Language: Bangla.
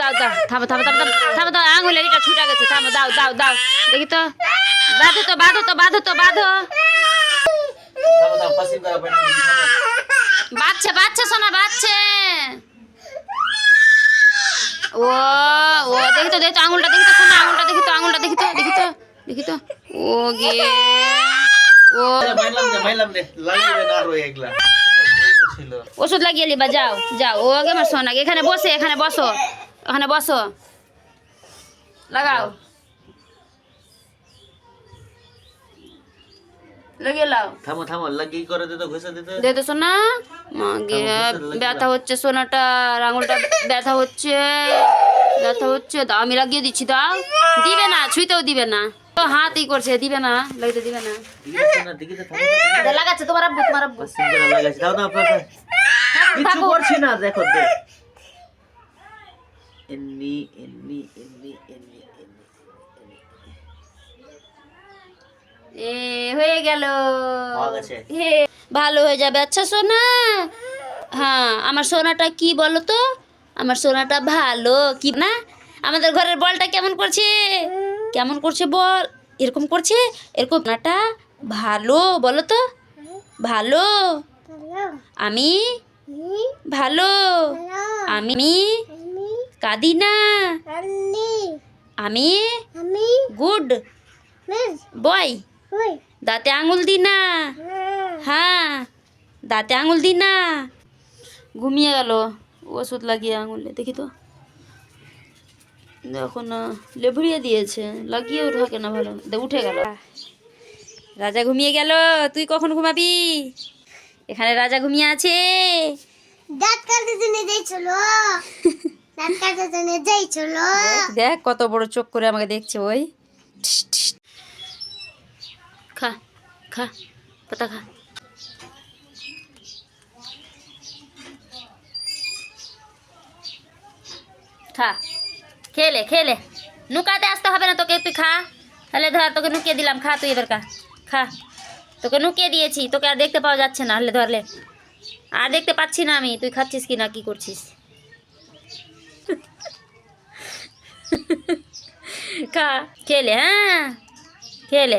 দাও দাও থামো থামো থামো থামো থামো দাও আঙুলের এটা ছুটা গেছে থামো দাও দাও দাও দেখি তো। বাঁধো তো বাঁধো তো বাঁধো তো বাঁধো। বাচ্চা বাচ্চা সোনা বাচ্চা। ও ও দেখি তো দেখি তো আঙুলটা দেখি তো সোনা আঙুলটা দেখি তো আঙুলটা দেখি তো দেখি তো দেখি তো। ও গে। ও। ওষুধ লাগিয়ে লিবা যাও যাও। ও আগে আমার সোনা এখানে বসে এখানে বসো। এখানে বসো। লাগাও। লাগিয়ে লাও। থামো থামো লাগিয়ে করে দে তো ঘষে দিতে দে তো সোনা। মাগে ব্যথা হচ্ছে সোনাটার আঙুলটা ব্যথা হচ্ছে। ব্যথা হচ্ছে দাও আমি লাগিয়ে দিচ্ছি দাও। দিবে না ছুঁইতেও দিবে না। তো হাতই করছে দিবে না লাগিয়ে দিবে না। লাগাচ্ছে তোমার আব্বু তোমার আব্বু। ফাসিং দাও দাও কিছু করছি না দেখো এমনি এমনি এমনি এমনি এমনি এ হয়ে গেল। হয়ে গেছে। ভালো হয়ে যাবে। আচ্ছা সোনা। হ্যাঁ আমার সোনাটা কি বলো তো? আমার সোনাটা ভালো। কি না? আমাদের ঘরের বলটা কেমন করছে? কেমন করছে বল? এরকম করছে? এরকম সোনাটা ভালো বলো তো? ভালো? আমি ভালো। আমি কাঁদি না আমি? গুড। বয়। দাঁতে আঙুল দি না। হ্যাঁ। দাঁতে আঙুল দি না। ঘুমিয়ে গেল। ওষুধ লাগিয়ে আঙুলে। দেখি তো। দেখো না লেবড়িয়ে দিয়েছে। লাগিয়ে থাকে না ভালো। দে উঠে গেল। রাজা ঘুমিয়ে গেল। তুই কখন ঘুমাবি? এখানে রাজা ঘুমিয়ে আছে। দাঁত জন্য যাইছিল দেখ কত বড় চোখ করে আমাকে দেখছে ওই। ঠিস, ঠিস। খা খা পাতা খা। খা খেলে খেলে। নুকাতে আসতে হবে না তোকে তুই খা। তাহলে ধর তোকে নুকিয়ে দিলাম খা তুই এবার খা। খা। তোকে নুকিয়ে দিয়েছি তোকে আর দেখতে পাওয়া যাচ্ছে না হলে ধরলে। আর দেখতে পাচ্ছি না আমি তুই খাচ্ছিস কি না কি করছিস? খা খেলে হ্যাঁ খেলে